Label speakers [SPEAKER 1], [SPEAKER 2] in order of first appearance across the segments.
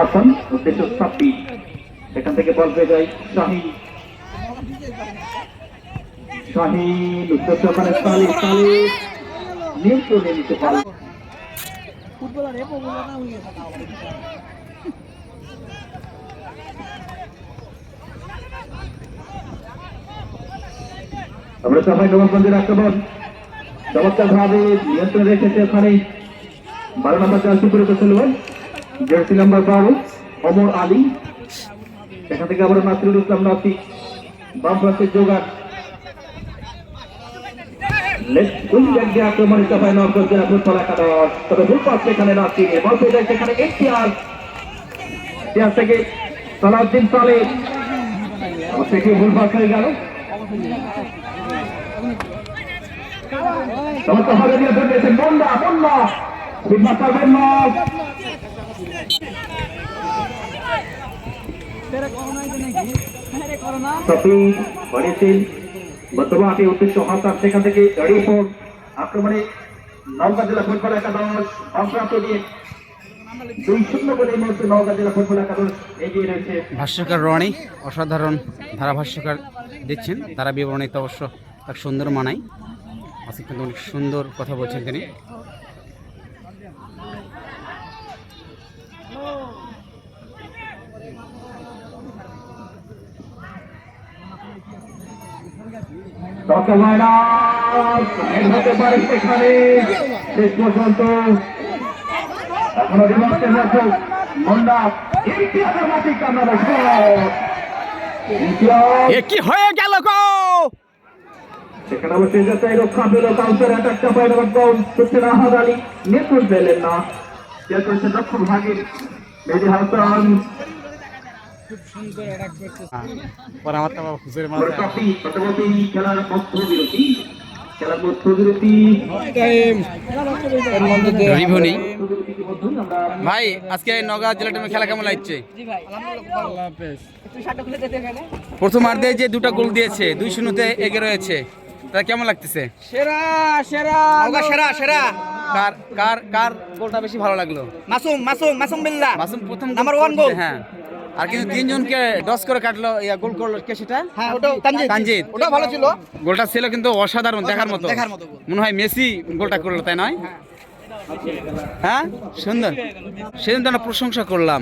[SPEAKER 1] হাসান উদ্দেশ্য সাপ্পি এখান থেকে বল পেয়ে যায় শাহিন শাহিন উদ্দেশ্য ওখানে সালিম সালিম নিয়ন্ত্রণে নিতে পারে। আমরা সবাই নবাবগঞ্জের আক্রমণ চমৎকার ভাবে নিয়ন্ত্রণ রেখেছে ওখানে। বারো নম্বর জার্সি পরে খেলবেন জার্সি নাম্বার বারো, অমর আলী। সেখান থেকে আবার নাসিরুল ইসলাম নাসি বাম প্রান্তে যোগান আক্রমণিত হয় না বর্তমানে উদ্দেশ্য হাসান সেখান থেকে পড় আক্রমণে নওগাঁ জেলা ফুটবল একাদশ
[SPEAKER 2] ভাষ্যকার রনি অসাধারণ ধারাভাষ্যকার দিচ্ছেন, তারা বিবরণীতে অবশ্য এক সুন্দর মানাই আজকে কিন্তু অনেক সুন্দর কথা বলছেন তিনি।
[SPEAKER 1] হতে পারে সেখানে শেষ পর্যন্ত এখনও রিমার্কের মধ্যে মন্ডা ইতিহাসের মাটি কান্নার ইতিহাস
[SPEAKER 2] কি হয়ে গেল গো?
[SPEAKER 1] সেখানে অবশ্যই যাতে রক্ষা পেল, কাউন্টার অ্যাটাকটা পাইল গোল করছেন আহাদ আলী নেতৃত্ব পেলেন না। শেষ করেছে দক্ষিণ ভাগের মেহেদি হাসান খেলার মধ্য বিরতি খেলার মধ্য বিরতি আমরা
[SPEAKER 2] ভাই আজকে নগা জেলা টিমের খেলা কেমন লাগছে? প্রথম প্রথমার্ধে যে দুটো গোল দিয়েছে দুই শূন্যতে এগিয়ে রয়েছে তা কেমন লাগতেছে?
[SPEAKER 3] সেরা সেরা
[SPEAKER 2] সেরা সেরা। কার কার কার গোলটা বেশি ভালো লাগল?
[SPEAKER 3] মাসুম মাসুম মাসুম বিল্লাহ
[SPEAKER 2] মাসুম প্রথম
[SPEAKER 3] Number one goal.
[SPEAKER 2] হ্যাঁ। আর কিন্তু তিনজনকে ডস করে কাটলো ইয়া গোল করল কে সেটা?
[SPEAKER 3] হ্যাঁ ওটাও তানজিদ।
[SPEAKER 2] তানজিদ।
[SPEAKER 3] ওটাও ভালো ছিল।
[SPEAKER 2] গোলটা ছিল কিন্তু অসাধারণ দেখার মতো।
[SPEAKER 3] দেখার মতো
[SPEAKER 2] মনে হয় মেসি গোলটা করল তাই নয়? হ্যাঁ? সুন্দর। সেদিন তো আমরা প্রশংসা করলাম।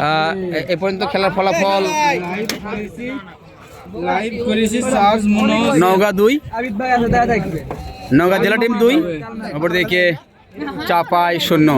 [SPEAKER 2] আহ, এ- পর্যন্ত খেলার ফলাফল।
[SPEAKER 4] লাইভ করেছি চার্জ মনোজ।
[SPEAKER 2] নওগাঁ দুই।
[SPEAKER 3] আবিদ ভাই আছে দেখবে
[SPEAKER 2] নওগাঁ জেলা টিম দুই। ওপর অপরদিকে চাপাই শূন্য।